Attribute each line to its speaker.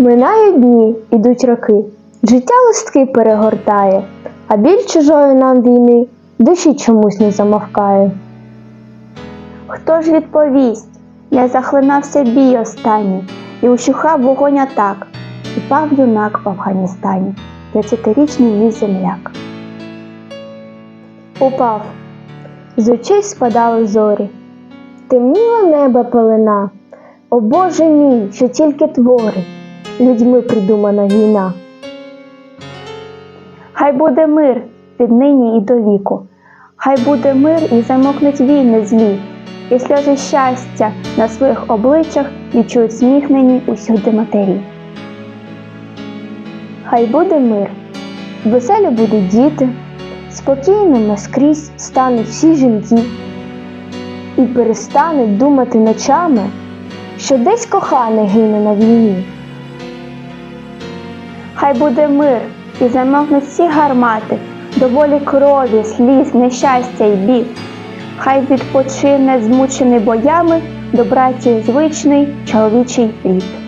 Speaker 1: Минають дні, ідуть роки, життя листки перегортає, а біль чужої нам війни душі чомусь не замовкає.
Speaker 2: Хто ж відповість? Я захлинався бій останній, і ущухав вогонь атак, і пав юнак в Афганістані, тридцятирічний мій земляк.
Speaker 1: Упав, з очей спадали зорі, темніла небо пелена. О Боже мій, що тільки твори, людьми придумана війна.
Speaker 2: Хай буде мир віднині і до віку, хай буде мир і замокнуть війни злі, і сльози щастя на своїх обличчях відчують сміхнені усюди матері.
Speaker 1: Хай буде мир, веселі будуть діти, спокійними скрізь стануть всі жінки і перестануть думати ночами, що десь коханий гине на війні.
Speaker 2: Хай буде мир і замовкнуть всі гармати, доволі крові, сліз, нещастя й бід. Хай відпочине змучений боями до братів звичний чоловічий рід.